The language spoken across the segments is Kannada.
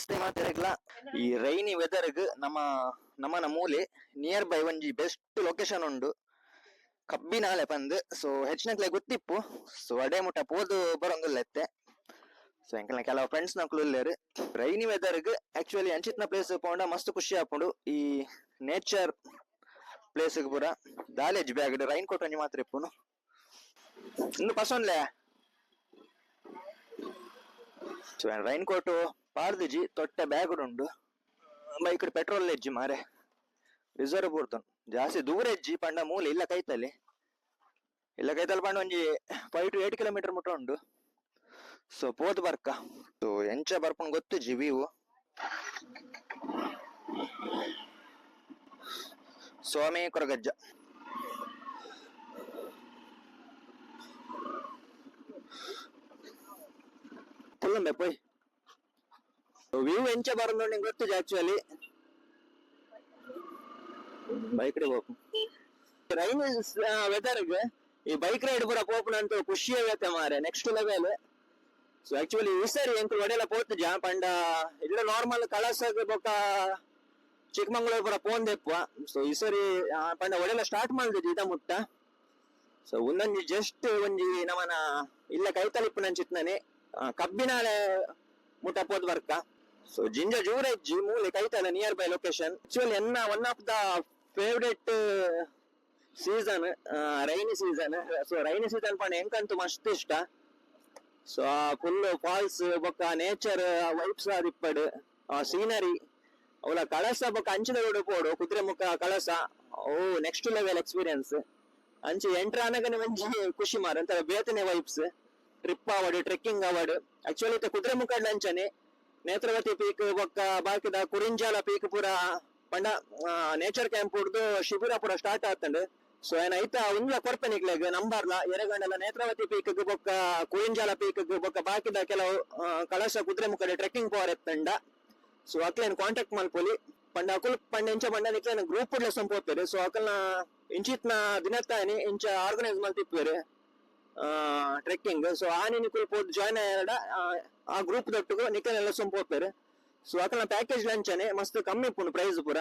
ನಮಸ್ತೆ ಈ ರೈನಿ ವೆದರ್ಗ್ ನಮ್ಮ ನಮ್ಮನ ಮೂಲೆ ನಿಯರ್ ಬೈ ಒಂಜಿ ಬೆಸ್ಟ್ ಲೊಕೇಶನ್ ಉಂಡು. ಕಬ್ಬಿನಾಲೆ ಪಂದ್. ಸೊ ಹೆಚ್ಚಿನಕ್ಲೆ ಗೊತ್ತಿಪ್ಪು. ಸೊ ಅಡೆ ಮುಟ್ಟ ಪೋದು ಬರೋಂಗಿಲ್ಲತ್ತೆ ಸೊ ಎಂಕಲ್ನ ಕೆಲವು ಫ್ರೆಂಡ್ಸ್ ನಕ್ಲು ಇಲ್ಲೇರು. ರೈನಿ ವೆದರ್ಗ್ ಆಕ್ಚುಲಿ ಅಂಚಿತ್ನ ಪ್ಲೇಸ್ ಪೋಂಡ ಮಸ್ತ್ ಖುಷಿ ಆಪುಂಡು. ಈ ನೇಚರ್ ಪ್ಲೇಸ್ ಪೂರ ದಾಲೇಜ್ ಬ್ಯಾಗ್ ರೈನ್ ಕೋಟ್ ಒಂಜಿ ಮಾತ್ರ ಇಪ್ಪುನು. ಇನ್ನು ಸೊ ರೈನ್ ಕೋಟು ಪಾರ್ದಿಜಿ ತೊಟ್ಟೆ ಬ್ಯಾಗ್ ಉಂಡು ಬೈಕ್ ಪೆಟ್ರೋಲ್ ಹೆಜ್ಜಿ ಮಾರೆ. ರಿಸರ್ವ್ ಪೂರ್ತನ್ ಜಾಸ್ತಿ ದೂರ ಹೆಜ್ಜಿ ಪಂಡ ಮೂಲ ಇಲ್ಲ ಕೈತಲ್ಲಿ. ಇಲ್ಲ ಕೈತಲ್ಲಿ ಪಂಡ ಒಂಜಿ ಫೈವ್ ಟು ಏಟ್ ಕಿಲೋಮೀಟರ್ ಮುಟ್ಟ ಉಂಡು. ಸೊ ಪೋದ್ ಬರ್ಕ. ಸೊ ಎಂಚ ಬರ್ಕೊಂಡು ಗೊತ್ತು ಜಿ ವಿವು ಸ್ವಾಮಿ ಕೊರಗಜ್ಜ. ಪುಲ್ಲಂಬೆ ಪೋಯ್. ವ್ಯೂ ಎಂಚ ಬರೋದು ನಿಂಗೆ ಗೊತ್ತಿದೆ ಆಕ್ಚುಲಿ ಬೈಕ್ ರೈಡ್ ಹೋಗು. ರೈನ್ ವೆದರ್ಗೆ ಈ ಬೈಕ್ ರೈಡ್ ಪೂರ ಪೋಪುನ ಅಂತ ಖುಷಿ ಆಗತ್ತೆ ಮಾರೆ ನೆಕ್ಸ್ಟ್ ಲೆವೆಲ್ ಸೊ ಆಕ್ಚುಲಿ ಈ ಸರಿ ಎಂಕ್ ಒಡೆಲ್ಲ ಪೋತುಜ ಪಂಡ ಇಲ್ಲ ನಾರ್ಮಲ್ ಕಳಸಾಗ ಬೊಕ್ಕ ಚಿಕ್ಕಮಂಗ್ಳೂರ್ ಪೂರ ದೆಪ್ಪ. ಸೊ ಈ ಸರಿ ಪಂಡ ಒಡೆಲ್ಲ ಸ್ಟಾರ್ಟ್ ಮಾಡಿದ್ವಿ ಇದ ಮುಟ್ಟ. ಸೊ ಒಂದೊಂದು ಜಸ್ಟ್ ಒಂಜಿ ನಮನ, ಇಲ್ಲ ಕೈತಲಿಪ್ಪು ನಂಚಿತ್ನಾನೆ ಕಬ್ಬಿನಾಳೆ ಮುಟ್ಟ ಪೋದ್ ಬರ್ಕ. ಸೊ ಜಿಂಜ ಜೂರೇಜ್ ಮೂಲೆ ಕೈತಲ ನಿಯರ್ ಬೈ ಲೊಕೇಶನ್ ಆಕ್ಚುಲಿ ಎನ್ನ one of the favourite season rainy season so rainy season ಪಂಡ ಎಂಕಂತೂ ಮಸ್ತ್ ಇಷ್ಟ ಸೊ ಆ ಫುಲ್ ಫಾಲ್ಸ್ ಬೊಕ್ಕ ನೇಚರ್ ವೈಬ್ಸ್ ಆ ಸೀನರಿ ಅವಳ ಕಳಸ ಬೊಕ್ಕ ಅಂಚಿನ ರೋಡ್ ಪೋಡು ಕುದುರೆ ಮುಖ ಕಳಸ ಓ ನೆಕ್ಸ್ಟ್ ಲೆವೆಲ್ ಎಕ್ಸ್ಪೀರಿಯನ್ಸ್ ಅಂಚಿ ಎಂಟ್ರ ಅನ್ನಗನೆ ಮಂಜಿ ಖುಷಿ ಮಾರ ಅಂತ ಬೇತನೆ ವೈಪ್ಸ್ ಟ್ರಿಪ್ ಆವಡು ಟ್ರೆಕ್ಕಿಂಗ್ ಆವಡು ಆಕ್ಚುಲಿ ಕುದುರೆ ಮುಖ ಅಂಚನೆ ನೇತ್ರಾವತಿ ಪೀಕ್ ಬೊಕ್ಕ ಬಾಕಿದ ಕುರಿಂಜಾಲ ಪೀಕ್ ಪೂರ ಪಂಡ ನೇಚರ್ ಕ್ಯಾಂಪ್ ಹುಡ್ದು ಶಿಬಿರ ಪೂರ ಸ್ಟಾರ್ಟ್ ಆತಂಡು. ಸೊ ಏನಾಯ್ತ ಉಂಗ್ಲ ಕೊರ್ಪನಿಗ್ಲೆಗ್ ನಂಬರ್ಲ. ಎರೆಗಂಡಲ ನೇತ್ರಾವತಿ ಪೀಕ್ ಬೊಕ್ಕ, ಕುರಿಂಜಾಲ ಪೀಕ್ ಬೊಕ್ಕ ಬಾಕಿದ ಕೆಲವು ಕಳಶ ಕುದುರೆ ಮುಖಡೆ ಟ್ರೆಕ್ಕಿಂಗ್ ಪವರ್ ಎತ್ತಂಡ. ಸೊ ಅಕ್ಲೇನ್ ಕಾಂಟ್ಯಾಕ್ಟ್ ಮಲ್ಪೊಲಿ ಪಂಡ ಅಕುಲ್, ಪಂಡ ಇಂಚ ಪಂಡ ನಿಕ್ಲೇನ್ ಗ್ರೂಪ್ ಉಡ್ಲೆ ಸಂಪೋಪೇರು ಸೊ ಅಕಲ್ನ, ಇಂಚಿತ್ನ ದಿನತ್ತಾಯಿನಿ ಇಂಚ ಆರ್ಗನೈಸ್ ಮಲ್ತಿಪ್ಪೇರು ಟ್ರೆಕ್ಕಿಂಗ್ ಸೊ ಆನೆ ನಿಕುಲ್ ಪೋದ್ ಜಾಯ್ನ್ ಆಯ್ಯಾಡ ಆ ಗ್ರೂಪ್ ದೊಟ್ಟುಗು ನಿಕಲೆಲ್ಲ ಹೋಗ್ತಾರೆ. ಸೊ ಅಕಲ್ನ ಪ್ಯಾಕೇಜ್ ಲಂಚನೆ, ಮಸ್ತ್ ಕಮ್ಮಿ ಇಪ್ಪುಂಡು ಪ್ರೈಸ್ ಪೂರ.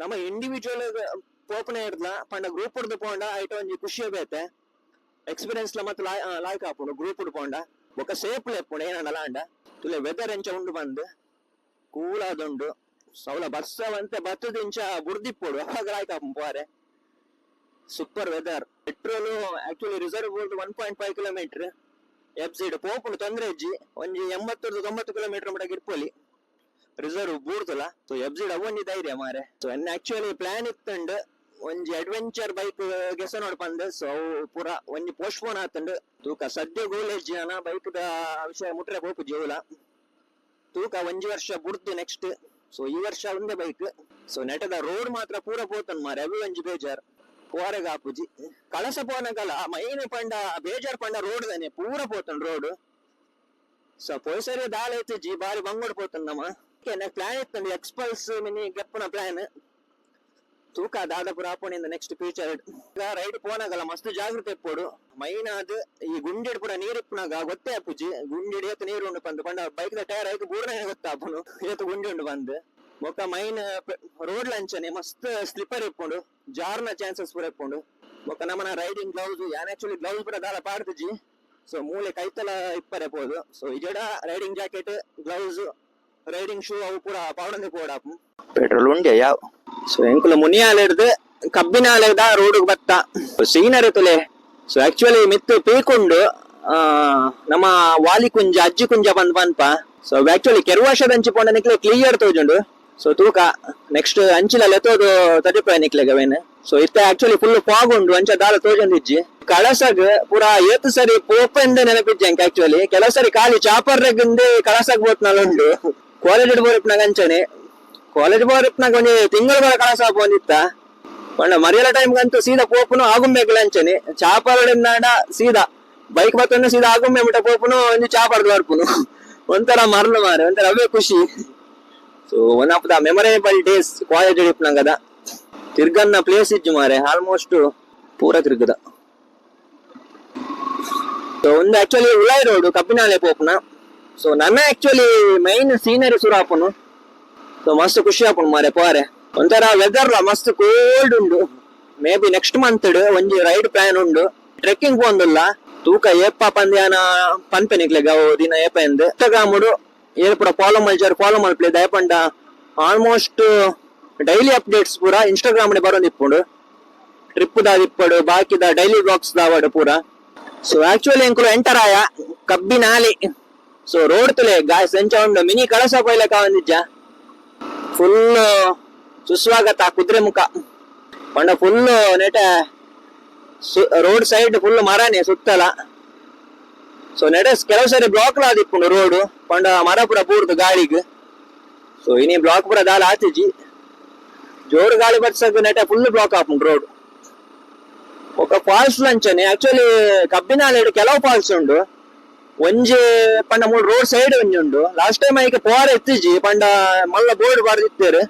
ನಮ್ಮ ಇಂಡಿವಿಜುವಲ್ ಪೋಪನೆ ಇರ್ಲ ಪಂಡ ಗ್ರೂಪ್ ಉಡ್ದು ಪೋಂಡ ಐಟ ಒಂಜಿ ಖುಷಿ ಬೇತೆ. ಎಕ್ಸ್ಪೀರಿಯನ್ಸ್ ಲ ಮತ್ತೆ ಲಾಯ್ಕ್ ಆಪುಂಡು ಗ್ರೂಪ್ ಉಡ್ ಪೋಂಡ. ಬೊಕ್ಕ ಸೇಫ್ ಲೆಪ್ಪುಂಡು ಏನಂಡ ಲಾಂಡ ತುಲೆ ವೆದರ್ ಎಂಚ ಉಂಡು ಬಂದ್ ಕೂಲ್ ಆದುಂಡು ಸೌಲ ಬಸ್ಸವಂತೆ ಬತ್ತದಿಂಚ ಬುರ್ದಿಪ್ಪೋಡು ಅವಾಗ ಲಾಯ್ಕ್ ಆಪುಂಡು ಪೋರೆ super weather petrol actually reserve board one point five kilometre F side ಪೋಪುಂಡು ತೊಂದರೆ ಇಜ್ಜಿ ಒಂಜಿ ಎಂಬತ್ತೊಂದು ತೊಂಬತ್ತು ಕಿಲೋಮೀಟರ್ ಮಟ್ಟ ಇರ್ಪೋಲಿ ರಿಸರ್ವ್ ಬೂರ್ದಲ ಸೊ ಎಫ್ ಸೈಡ್ ಅವೊಂಜಿ ಧೈರ್ಯ ಮಾರೆ ಸೊ ಎನ್ ಆಕ್ಚುಲಿ ಪ್ಲಾನ್ ಇತ್ತಂಡ್ ಒಂಜಿ ಅಡ್ವೆಂಚರ್ ಬೈಕ್ ಗೆಸ ನೋಡ್ ಬಂದೆ ಸೊ ಅವು ಪೂರ ಒಂಜಿ ಪೋಸ್ಟ್ಪೋನ್ ಆತಂಡ್. ತೂಕ ಸದ್ಯ ಗೋಲೇಜ್ ಜನ ಬೈಕ್ ದ ವಿಷಯ ಮುಟ್ರೆ ಹೋಗು ಜೀವಲ. ತೂಕ ಒಂಜಿ ವರ್ಷ ಬುಡ್ದು ನೆಕ್ಸ್ಟ್ ಸೊ ಈ ವರ್ಷ ಒಂದೇ ಬೈಕ್ ಸೊ ನೆಟದ ರೋಡ್ ಮಾತ್ರ ಪೂರ ಪೋತನ್ ಮಾರೆ ಅವು ಒಂಜಿ ಬೇಜಾರ್. ಪೋರೆಗ ಆಪುಜಿ ಕಳಸ ಪೋನಗಲ ಮೈನ್ ಪಂಡ ಬೇಜಾರ್ ಪಂಡ ರೋಡ್ ದನೆ, ಪೂರ ಪೋತನ್ ರೋಡ್ ಸೊ ಪೊಯ್ಸರಿ ದಾಳ ಜಿ ಬಾರಿ ಬಂಗೋಡ್ ಪೋತನ್ ನಮ್ಮ. ಪ್ಲಾನ್ ಇತ್ತಂದು ಎಕ್ಸ್ಪಲ್ಸ್ ಮಿನಿ ಗೆಪ್ಪನ ಪ್ಲಾನ್ ತೂಕ ದಾದಾಪುರ ಆಪೋಣಿಂದ ನೆಕ್ಸ್ಟ್ ಫ್ಯೂಚರ್ ಈಗ ರೈಡ್ ಪೋನಾಗಲ್ಲ ಮಸ್ತ್ ಜಾಗ್ರತೆ ಎಪ್ಪೋಡು ಮೈನ್ ಅದು ಈ ಗುಂಡಿಡ್ ಪೂರ ನೀರಿಪ್ಪನಾಗ, ಗೊತ್ತೇ ಅಪ್ಪುಜಿ ಗುಂಡಿಡ್ ಏತ್ ನೀರು ಉಂಡು ಬಂದು ಪಂಡ ಬೈಕ್ ದ ಟೈರ್ ಐದು ಬೂರ್ನ ಅಪ್ಪನು ಏತ್ ಗುಂಡಿ ಉಂಡು ಬಂದು. ಬೊಕ್ಕ ಮೈನ್ ರೋಡ್ ಲಂಚನೆ ಮಸ್ತ್ ಸ್ಲಿಪ್ಪರ್ ಇಪ್ಪುಂಡು ಜಾರ್ನ ಚಾನ್ಸಸ್ ಪೂರ ಇಪ್ಪುಂಡು ಬೊಕ್ಕ ನಮ್ಮನ ರೈಡಿಂಗ್ ಗ್ಲೌಸ್ ಯಾನ್ ಆಕ್ಚುಲಿ ಗ್ಲೌಸ್ ಪೂರ ದಾಲ ಪಾಡ್ದಿಜಿ ಸೊ ಮೂಲೆ ಕೈತಲ ಇಪ್ಪರೆ ಪೋದು. So ಇಜಡ riding jacket gloves riding shoe ಅವು ಪೂರ ಪಾವಡಂದೆ ಪೋಡಾಪು ಪೆಟ್ರೋಲ್ ಉಂಡೆ ಯಾವ? ಸೊ ಎಂಕುಲ ಮುನಿಯಾಲ ಹಿಡ್ದು ಕಬ್ಬಿನಾಲೆದ ರೋಡ್ ಬತ್ತ. ಸೀನರಿ ತುಲೆ ಸೊ ಆಕ್ಚುಲಿ ಮಿತ್ತು ಪೀಕುಂಡು ನಮ್ಮ ವಾಲಿ ಕುಂಜ ಅಜ್ಜಿ ಕುಂಜ ಬಂದ್ ಬಂದ್ಪ. ಸೊ ಆಕ್ಚುಲಿ ಕೆರುವಾಶದ ಅಂಚಿ ಪೋಂಡ ನಿಕ್ಲೆ ಕ್ಲಿಯರ್ ತೋಜುಂಡು. ಸೊ ತೂಕ ನೆಕ್ಸ್ಟ್ ಅಂಚಿಲ ಲೆತೋದು ತಡಿಪ ನಿಕ್ಲೆಗ ವೇನ್ ಸೊ ಇತ್ತ ಆಕ್ಚುಲಿ ಫುಲ್ ಫಾಗ್ ಉಂಡು ಅಂಚ ದಾಲ ತೋಜೊಂದಿಜ್ಜಿ ಕಳಸಗ್ ಪೂರ ಏತ್ ಸರಿ ಪೋಪೆಂದೆ ನೆನಪಿಜ್ಜಂಕ್ ಆಕ್ಚುಲಿ ಕೆಲವು ಸರಿ ಖಾಲಿ ಚಾಪರ್ ರೆಗ್ಂದೆ ಕಳಸಗ್ ಬೋತ್ನಲ್ಲ ಉಂಡು ಕ್ವಾಲಿಟಿ ಬೋರ್ಪ್ನಾಗ ಅಂಚನೆ ಕಾಲೇಜ್ ಬೋರ್ಪ್ನಾಗ ಒಂಜಿ ತಿಂಗಳ ಬರ ಕಳಸ ಬಂದಿತ್ತ ಪಂಡ ಮರಿಯಲ ಟೈಮ್ ಗಂತೂ ಸೀದಾ ಪೋಪುನು ಆಗುಂಬೆಗ್ಲ ಅಂಚನೆ ಚಾಪರ್ಡಿಂದ ಸೀದಾ ಬೈಕ್ ಬತ್ತನ್ನು ಸೀದಾ ಆಗುಂಬೆ ಬಿಟ್ಟ ಪೋಪುನು ಒಂದು ಚಾಪರ್ದು ಬರ್ಪುನು ಒಂಥರ ಮರಳು ಮಾರೆ ಒಂಥರ ಅವೇ ಖುಷಿ so one of the memorable days college ಹಿಡಿಪ್ನಾಗದ ತಿರ್ಗನ್ನ ಪ್ಲೇಸ್ ಇಜ್ಜು ಮಾರೆ ಆಲ್ಮೋಸ್ಟ್ ಪೂರ ತಿರ್ಗದ. ಸೊ ಒಂದು ಆಕ್ಚುಲಿ ಉಳಾಯ್ ರೋಡ್ ಕಬ್ಬಿನಾಲೆ ಪೋಪ್ನ ಸೊ ನನ್ನ ಆಕ್ಚುಲಿ ಮೈನ್ ಸೀನರಿ ಸುರ ಆಪುನು ಸೊ ಮಸ್ತ್ ಖುಷಿ ಆಪುನು ಮಾರೆ ಪೋರೆ ಒಂಥರ ವೆದರ್ ಮಸ್ತ್ ಕೋಲ್ಡ್ ಉಂಡು. ಮೇ ಬಿ ನೆಕ್ಸ್ಟ್ ಮಂತ್ ಒಂಜಿ ರೈಡ್ ಪ್ಲಾನ್ ಉಂಡು. ಟ್ರೆಕ್ಕಿಂಗ್ ಪೋಂದುಲ್ಲ ತೂಕ ಏಪ ಪಂದ್ಯಾನ, ಪನ್ಪೆ ನಿಕ್ಲೆಗ ಅವು ದಿನ ಏಪ ಎಂದು. ಇನ್ಸ್ಟಾಗ್ರಾಮ್ ಏರ್ ಪೂರ ಫಾಲೋ ಮಲ್ಚಾರ್ ಫಾಲೋ ಮಲ್ಪ್ಲೆ ದಯಪಂಡ. ಆಲ್ಮೋಸ್ಟ್ ಡೈಲಿ ಅಪ್ಡೇಟ್ಸ್ ಪೂರ ಇನ್ಸ್ಟಾಗ್ರಾಮ್ ಬರೋದಿಪ್ಪುಂಡು ಟ್ರಿಪ್ ದಾದಿಪ್ಪಡು ಬಾಕಿದ ಡೈಲಿ ಬ್ಲಾಗ್ಸ್ ದಾವಡು ಪೂರ. ಸೊ ಆಕ್ಚುಲಿ ಎಂಕುಲು ಎಂಟರ್ ಆಯ ಕಬ್ಬಿನಾಲಿ ಸೊ ರೋಡ್ ತುಲೆ ಗಾಯ ಸಂಚ ಉಂಡು, ಮಿನಿ ಕಳಸ ಕೊಯ್ಲಕ ಕಾವಂದಿಜ್ಜ ಫುಲ್ ಸುಸ್ವಾಗತ, ಕುದುರೆ ಮುಖ. ಪಂಡ ಫುಲ್ ನೆಟ ರೋಡ್ ಸೈಡ್ ಫುಲ್ ಮರನೇ, ಸುತ್ತಲ. ಸೊ ನೆಟ ಕೆಲವು ಸರಿ ಬ್ಲಾಕ್ ಆದಿಪ್ಪುಂಡು ರೋಡ್ ಪಂಡ ಮರ ಪುರ ಪೂರ್ದು ಗಾಳಿಗ್ ಸೊ ಇನಿ ಬ್ಲಾಕ್ ಪುರ ದಾಲ ಆತಿಜಿ ಜೋರು ಗಾಳಿ ಬರ್ಸಕ್ ನೆಟ ಫುಲ್ ಬ್ಲಾಕ್ ಆಪುಂಡು ರೋಡ್ ఒక ఫాల్స్ లంచని యాక్చువల్లీ కబ్బినాలేడు ಕೆಲವು ಫಾಲ್ಸ್ ಉಂಡು ಒಂಜಿ ಪಂಡ ಮೂರು ರೋಡ್ ಸೈಡ್ ಒಂಜಿ ಉಂಡು ಲಾಸ್ಟ್ ಟೈಮ್ ಐಕೆ ಪೋರ ಎತ್ತಿಜಿ ಪಂಡ ಮಲ್ಲ ಬೋರ್ಡ್ ಬರ್ದಿತ್ತೇರು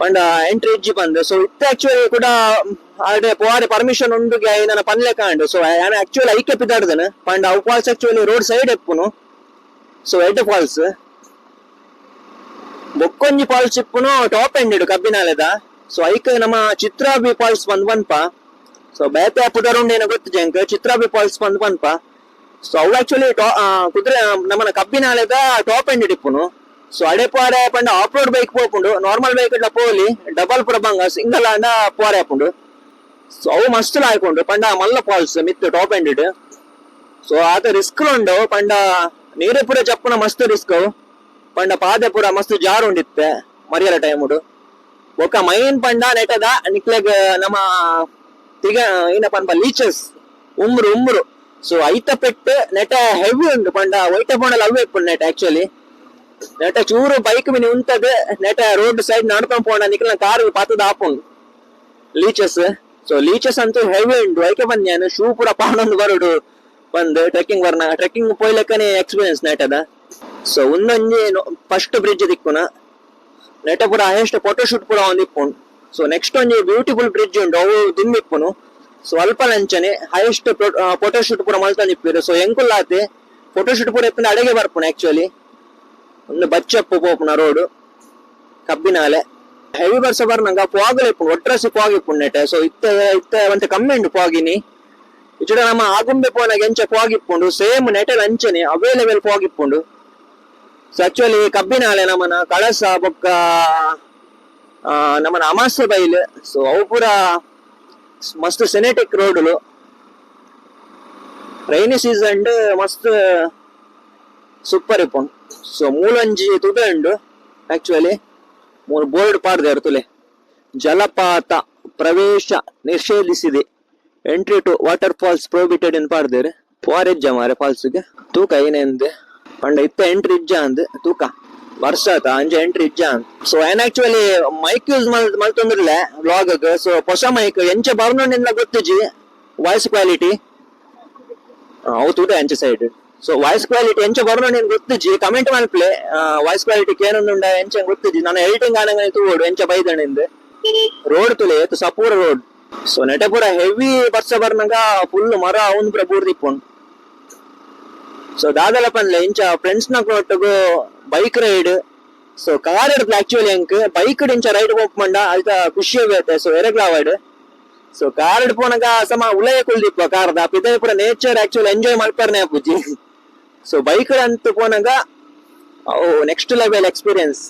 ಪಂಡ ಎಂಟ್ರಿ ಇಜ್ಜಿ ಬಂದು ಸೊ ಇತ್ತ ಆಕ್ಚುಲಿ ಕೂಡ ಆಡೆ ಪೋರೆ ಪರ್ಮಿಷನ್ ಉಂಡು ನನ್ನ ಪನ್ಲೆ ಕಾಂಡು ಸೊ ನಾನು ಆಕ್ಚುಲಿ ಐಕೆ ಪಿದಾಡ್ದನು ಪಂಡ ಅವು ಫಾಲ್ಸ್ ಆಕ್ಚುಲಿ ರೋಡ್ ಸೈಡ್ ಎಪ್ಪುನು ಸೊ ಎಡ್ ಫಾಲ್ಸ್ ಬೊಕ್ಕೊಂಜಿ ಫಾಲ್ಸ್ ಇಪ್ಪುನು ಟಾಪ್ ಎಂಡ್ ಕಬ್ಬಿನಾಲೆದ ಸೊ ಐಕೆ ನಮ್ಮ ಚಿತ್ರಾಬಿ ಫಾಲ್ಸ್ ಬಂದ್ ಬಂದ್ಪ ಸೊ ಬೇತೆ ಪುದರುಂಡು ಏನೋ ಗೊತ್ತು ಜಂಕ್ ಚಿತ್ರಾಬಿ ಫಾಲ್ಸ್ ಬಂದ್ ಬಂದ್ಪ ಸೊ ಅವು ಆಕ್ಚುಲಿ ಕುದುರೆ ನಮ್ಮನ ಕಬ್ಬಿನಾಲೆದ ಟಾಪ್ ಎಂಡ್ ಡಿಪ್ಪುನು ಸೊ ಅಡೆ ಪೋರೆ ಪಂಡ ಆಫ್ ರೋಡ್ ಬೈಕ್ ಪೋಪುಂಡು ನಾರ್ಮಲ್ ಬೈಕ್ ಇಡ್ಲ ಪೋಲಿ ಡಬಲ್ ಪುರ ಬಂಗ ಸಿಂಗಲ್ ಅಂಡ ಪೋರೆ ಹಾಪುಂಡು ಸೊ ಮಸ್ತ್ ആയിക്കൊണ്ട് ಪಂಡ ಮಲ್ಲ ಫಾಲ್ಸ್ മിത്ത് ಟಾಪ್ ಎಂಡ್ ಸೊ ಆತ ರಿಸ್ಕ್ ಉಂಡು. ಪಂಡ ನೀರೇ ಪುರ ಜಪ್ಪುನ ಮಸ್ತ್ ರಿಸ್ಕ್ ಪಂಡ ಪಾದೆ ಪುರ ಮಸ್ತ್ ಜಾರ್ ಉಂಡಿತ್ತೆ. ಮರಿಯಲ ಟೈಮ್ ಉಡು ಬೊಕ್ಕ ಮೈನ್ ಪಂಡ ನೆಟದ ನಿಕ್ಲೆಗ್ ನಮ್ಮ ತಿಗ, ಏನಪ್ಪ ಅನ್ಪ ಲೀಚಸ್ ಉಮ್ರು ಉಮ್ರು. ಸೊ ಐತ ಪೆಟ್ಟು ನೆಟ ಹೆವಿ ಉಂಡು. ಪಂಡ ವೈಟ ಪೋಣಲ್ ಅವೇ ಇಪ್ಪುಂಡು ನೆಟ ಆಕ್ಚುಲಿ ನೆಟ ಚೂರು ಬೈಕ್ ಮಿನಿ ಉಂಟದ ನೆಟ ರೋಡ್ ಸೈಡ್ ನಡ್ಕೊಂಡ್ ಪೋಣ ನಿಕ್ಲ ಕಾರ್ ಪಾತದ ಆಪುಂಡು ಲೀಚಸ್ ಸೊ ಲೀಚಸ್ ಅಂತೂ ಹೆವಿ ಉಂಟು. ಐಕೆ ಬಂದ್ಯಾನು ಶೂ ಪೂರ ಪಾಂಡೊಂದು ಬರುಡು ಬಂದು ಟ್ರೆಕ್ಕಿಂಗ್ ಬರ್ನ ಟ್ರೆಕ್ಕಿಂಗ್ ಪೋಯ್ಲಕ್ಕನೆ ಎಕ್ಸ್ಪೀರಿಯನ್ಸ್ ನೆಟದ ಸೊ ಒಂದೊಂಜಿ ಫಸ್ಟ್ ಬ್ರಿಡ್ಜ್ ದಿಕ್ಕುನ ನೆಟ ಪೂರ ಹೈಯೆಸ್ಟ್ ಫೋಟೋ ಶೂಟ್ ಪೂರ ಒಂದ್ ಇಪ್ಪುಂಡು ಸೊ ನೆಕ್ಸ್ಟ್ ಒಂಜಿ ಬ್ಯೂಟಿಫುಲ್ ಬ್ರಿಡ್ಜ್ ಉಂಡು ಅವು ದಿಮ್ಮಿಪ್ಪುನು. ಸೊ ಅಲ್ಪ ಲಂಚನೆ ಹೈಯೆಸ್ಟ್ ಫೋಟೋ ಶೂಟ್ ಪೂರ ಮಲ್ತಂದ್ ಇಪ್ಪಿರು ಸೊ ಎಂಕುಲ್ಲಾತೆ ಫೋಟೋ ಶೂಟ್ ಪೂರ ಇಪ್ಪಿನ ಅಡೆಗೆ ಬರ್ಪುನ ಆಕ್ಚುಲಿ ಒಂದು ಬಚ್ಚಪ್ಪು ಪೋಪುನ ರೋಡ್ ಕಬ್ಬಿನಾಲೆ. ಹೆವಿ ಬರ್ಸ ಬರ್ನಂಗ ಫಾಗ್ ಇಪ್ಪುಂಡು ಒಟ್ರಸಿ ಫಾಗ್ ಇಪ್ಪುಂಡು ನೆಟ ಸೊ ಇತ್ತ ಇತ್ತ ಅಂತ ಕಮ್ಮಿ ಉಂಡು ಪೋಗಿನಿ ಇಚುಡ ನಮ್ಮ ಆಗುಂಬೆ ಪೋನ ಎಂಚ ಫಾಗ್ ಇಪ್ಪುಂಡು ಸೇಮ್ ನೆಟಲ್ ಅಂಚನೆ ಅವೈಲೇಬಲ್ ಫಾಗ್ ಇಪ್ಪುಂಡು ಸೊ ಆಕ್ಚುಲಿ ಕಬ್ಬಿನಾಲೆ ನಮ್ಮನ ಕಳಸ ಬೊಕ್ಕ ನಮ್ಮನ ಅಮಾಸ್ಯ ಬೈಲ್ ಸೊ ಅವು ಪೂರ ಮಸ್ತ್ ಸೆನೆಟಿಕ್ ರೋಡ್ಲು ರೈನಿ ಸೀಸನ್ ಮಸ್ತ್ ಸೂಪರ್ ಇಪ್ಪುಂಡು ಸೊ ಮೂಲಂಜಿ ತುದ ಉಂಡು ಆಕ್ಚುಲಿ ಬೋರ್ಡ್ ಪಾಡ್ದೆ ಅರ್ತುಲೆ ಜಲಪಾತ ಪ್ರವೇಶ ನಿಷೇಧಿಸಿದೆ. Entry to water falls prohibited ಇನ್ ಪಾಡ್ದೇರು ಫಾರೆಜ್ಜ ಮಾರೆ ಫಾಲ್ಸ್ಗೆ ತೂಕ ಏನೆಂದೆ? ಪಂಡ ಇತ್ತ ಎಂಟ್ರಿ ಇಜ್ಜ ಅಂದ್, ತೂಕ. ವರ್ಷ ಅಂಜ ಎಂಟ್ರಿ ಇಜ್ಜ ಅಂದ್. ಸೊ ಏನ್ ಆಕ್ಚುಲಿ ಮೈಕ್ ಯೂಸ್ ಮಲ್ ಮಲ್ತೊಂದಿರ್ಲೆ ವ್ಲಾಗ್ ಸೊ ಹೊಸ ಮೈಕ್ ಎಂಚ ಬರ್ನೊಂಡಿಂದ ಗೊತ್ತಿಜಿ ವಾಯ್ಸ್ ಕ್ವಾಲಿಟಿ ಹೌದು ತೂಟ ಎಂಚ ಸೈಡ್ ಸೊ ವಾಯ್ಸ್ ಕ್ವಾಲಿಟಿ ಎಂಚ ಬರೋ ನೀನು ಗೊತ್ತಿಜ್ಜಿ ಕಮೆಂಟ್ ಮಲ್ಪ್ಲೆ ವಾಯ್ಸ್ ಕ್ವಾಲಿಟಿ ಕೇನೊಂದುಂಡ ಎಂಚ ಗೊತ್ತಿಜ್ಜಿ ನಾನು ಎಡಿಟಿಂಗ್ ಆನಂಗ ತೂಡು ಎಂಚ ಬೈದಣಿಂದ ರೋಡ್ ತುಲೆ ಏತು ಸಪೂರ ರೋಡ್ ಸೊ ನೆಟ ಪೂರ ಹೆವಿ ಬರ್ಸ ಬರ್ನಗ ಫುಲ್ ಮರ, ಅವನ್ ಪೂರ ಬೂರ್ದಿಪ್ಪುಂಡು ಸೊ ದಾದಲ ಪನ್ಲೆ ಇಂಚ ಫ್ರೆಂಡ್ಸ್ನ ಕೊಟ್ಟು ಬೈಕ್ ರೈಡ್ ಸೊ ಕಾರ್ ಇರ್ತದೆ ಆಕ್ಚುಲಿ ಎಂಕ್ ಬೈಕ್ ಇಂಚ ರೈಡ್ ಹೋಗ್ಮಂಡ ಅಲ್ತ ಖುಷಿ ಆಗುತ್ತೆ ಸೊ ಎರಗ್ಲಾವಾಡ್ ಸೊ ಕಾರ್ ಇಡ್ ಪೋನಗ ಸಮ ಉಳಯ ಕುಲ್ದಿಪ್ಪ ಕಾರ್ದ ಪಿದೆ ಪೂರ ನೇಚರ್ ಆಕ್ಚುಲಿ ಎಂಜಾಯ್ ಮಲ್ಪರ್ನೆ ಅಪ್ಪುಜಿ. ಸೊ ಬೈಕ್ ಅಂತ ಅವು ನೆಕ್ಸ್ಟ್ ಲೆವೆಲ್ ಎಕ್ಸ್ಪೀರಿಯನ್ಸ್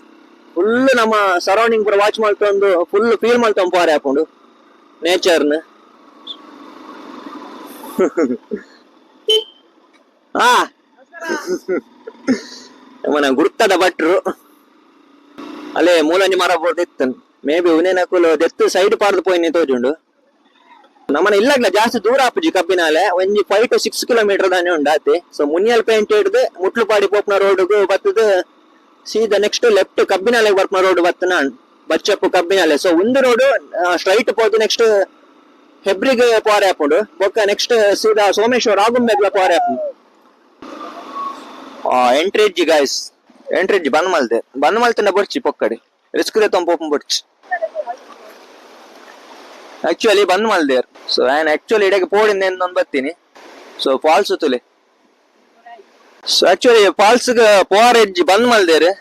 ಫುಲ್ ನಮ್ಮ ಸರೌಂಡಿಂಗ್ ಪೂರ ವಾಚ್ ಮಾಡ್ಕೊಂಡು ಫುಲ್ ಫೀಲ್ ಮಾಡ್ಕೊಂಡ್ ಪಾರೆ ಹಾಕೊಂಡು ನೇಚರ್ನ ಆ ನಮ್ಮನ ಗುರ್ತದ ಭಟ್ರು ಅಲ್ಲೇ ಮೂಲಂಜಿ ಮರ ಬೋರ್ದಿತ್ತು ಮೇ ಬಿ ಉನೇನಕುಲು ದೆತ್ತು ಸೈಡ್ ಪಾರ್ದು ಪೋಯಿನಿ ತೋಜುಂಡು ನಮ್ಮನ ಇಲ್ಲಾಗ್ಲ ಜಾಸ್ತಿ ದೂರ ಆಪುಜಿ ಕಬ್ಬಿನಾಲೆ ಒಂಜಿ ಫೈವ್ ಟು ಸಿಕ್ಸ್ ಕಿಲೋಮೀಟರ್ ದಾನೆ ಉಂಡಾತಿ. ಸೊ ಮುನಿಯಲ್ ಪೇಂಟ್ ಹಿಡ್ದು ಮುಟ್ಲುಪಾಡಿ ಪೋಪ್ನ ರೋಡ್ಗು ಬತ್ತದ, ಸೀದಾ ನೆಕ್ಸ್ಟ್ ಲೆಫ್ಟ್ ಕಬ್ಬಿನಾಲೆ ಬರ್ಪನ ರೋಡ್ ಬತ್ತನ ಬಚ್ಚಪ್ಪು ಕಬ್ಬಿನಾಲೆ. ಸೊ ಒಂದು ರೋಡ್ ಸ್ಟ್ರೈಟ್ ಪೋದು ನೆಕ್ಸ್ಟ್ ಹೆಬ್ರಿಗೆ ಪಾರೆ ಹಾಕೊಂಡು ಬೊಕ್ಕ ನೆಕ್ಸ್ಟ್ ಸೀದಾ ಸೋಮೇಶ್ವರ ಆಗುಂಬೆಗ್ಲ ಪಾರೆ ಹಾಕೊಂಡು ಎಂಟ್ರಿ ಇಜ್ಜಿ ಗಾಯ್ಸ್ ಎಂಟ್ರಿ ಇಜ್ಜಿ ಬಂದ್ ಮಲ್ದೆ. ಬಂದ್ ಮಲ್ತನ ಬರ್ಚಿ ಪೊಕ್ಕಡಿ. ರಿಸ್ಕ್ ತೊಂಪೋಪಂ ಬರ್ಚಿ. ಆಕ್ಚುಲಿ ಬಂದ್ ಮಲ್ದೇರ್ ಸೊ ನಾನು ಆಕ್ಚುಲಿ ಇಡಕ್ಕೆ ಪೋಡಿಂದ ನಾನು ಬರ್ತೀನಿ. ಸೊ ಫಾಲ್ಸ್ ತುಲೆ. ಸೊ ಆಕ್ಚುಲಿ ಫಾಲ್ಸ್ ಪೋರ್ ಎಜ್ಜಿ ಬಂದ್ ಮಲ್ದೇರು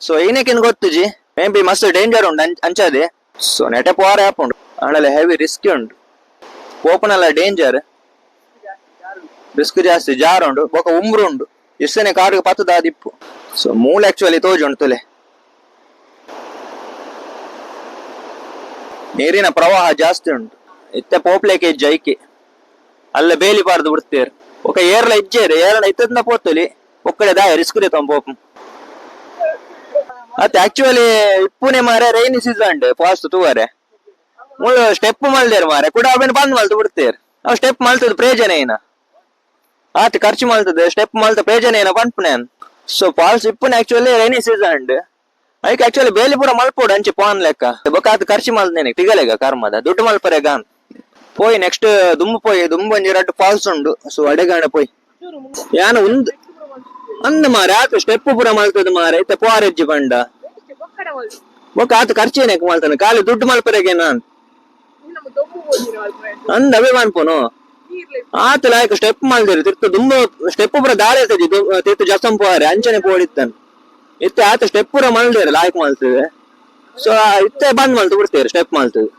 ಸೊ ಏನಕ್ಕಿನ್ ಗೊತ್ತುಜಿ ಮೇ ಬಿ ಮಸ್ತ್ ಡೇಂಜರ್ ಉಂಡು ಅಂಚ- ಅಂಚದೆ. ಸೊ ನೆಟೆ ಪೋರ್ ಆಪ್ ಉಂಡು ಆಮೇಲೆ ಹೆವಿ ರಿಸ್ಕ್ ಉಂಟು. ಓಪನ್ ಅಲ್ಲ ಡೇಂಜರ್ ರಿಸ್ಕ್ ಜಾಸ್ತಿ, ಜಾರ್ ಉಂಡು ಬೊಕ ಉಮ್ರು ಉಂಡು ಇಷ್ಟನೇ ಕಾರ್ಗೆ ಪತ್ತದ ದಿಪ್ಪು ಸೊ ಮೂಲ ಆಕ್ಚುಲಿ ತೋಜುಂಡು ತುಲೆ. ನೀರಿನ ಪ್ರವಾಹ ಜಾಸ್ತಿ ಉಂಟು. ಇತ್ತೆ ಪೋಪ್ಲೇಕೆ ಜೈಕೆ. ಅಲ್ಲ ಬೇಲಿ ಬಾರದು ಬಿಡ್ತೇರು ಒಕ್ಕ ಏರ್ಲ ಏರ್ ಏರ್ಲ ಇತ್ತದ್ನ ಪೋತಲಿ, ಒಕ್ಕಡೆ ದಾಯ ರಿಸ್ಕ್ ತಮ್ಮ ಪೋಪ್ ಮತ್ತೆ ಆಕ್ಚುಲಿ ಇಪ್ಪುನೆ ಮಾರೆ ರೈನಿ ಸೀಸನ್ ಫಾಸ್ಟ್ ತೂವರೆ. ಮುಳ್ಳು ಸ್ಟೆಪ್ ಮಲ್ದೇರು ಮಾರೆ, ಕೂಡ ಅವೇನು ಬಂದ್ ಮಲ್ತು ಬಿಡ್ತೇರು ಅವ್ ಸ್ಟೆಪ್ ಮಲ್ತದ ಪ್ರಯೋಜನ ಏನ? ಆತ ಖರ್ಚು ಮಲ್ತದೆ ಸ್ಟೆಪ್ ಮಲ್ತ ಪ್ರಯೋಜನ ಏನ? ಪಂಪ್ನೇನ್ ಸೊ ಫಾಲ್ಸ್ ಇಪ್ಪುನೆ ಆಕ್ಚುಲಿ ರೈನಿ ಅದಕ್ಕೆ ಆಕ್ಚುಲಿ ಬೇಲಿ ಪೂರ ಮಲ್ಪೋಡು ಅಂಚೆ ಪೋನ್ ಲೆಕ್ಕ. ಬೊಕ ಆತ ಖರ್ಚು ಮಲ್ತೇನೆ ತಿಗಲೆಗ ಕರ್ಮದ. ದುಡ್ಡು ಮಲ್ಪರೆ ಗಾನ್ ಪೋಯ್ ನೆಕ್ಸ್ಟ್ ದುಂಬು ಪೋಯ್, ದುಂಬು ಒಂಜಿ ಫಾಲ್ಸ್ ಉಂಡು. ಸೊ ಅಡೆಗಾಣ ಪೋಯ್. ಯಾನ ಉಂದು ಅಂದ ಮಾರೆ, ಆತ ಸ್ಟೆಪ್ ಪೂರ ಮಲ್ತದ ಮಾರೆ. ಇತ್ತ ಪೋರೆಜ್ಜಿ ಬಂಡ ಬೊಕ್ಕ ಆತ ಏನಕ್ಕೆ ಮಲ್ತಾನೆ? ಖಾಲಿ ದುಡ್ಡು ಮಲ್ಪರೆಗೆ ನಾನ್ ಅಂದ ಅವೇ ಮಾಡ್ಪೋನು ಆತ ಲಾಯಕ್ ಸ್ಟೆಪ್ ಮಲ್ದಿರು. ತಿರ್ತು ದುಂಬು ಸ್ಟೆಪ್ ಪೂರ ದಾರಿ ತಿರ್ತು ಜಸಂ ಪೋರೆ, ಅಂಚನೆ ಪೋಡಿತ್ತಾನ ಇತ್ತೆ ಆತ ಸ್ಟೆಪ್ ಪೂರ ಮಾಡಿದ್ರೆ ಲಾಯ್ಕ್ ಮಾಡ್ತೇವೆ ಸೊ ಇತ್ತೆ ಬಂದ್ ಮಲ್ತು ಬಿಡ್ತೇವೆ ಸ್ಟೆಪ್ ಮಲ್ತದೆ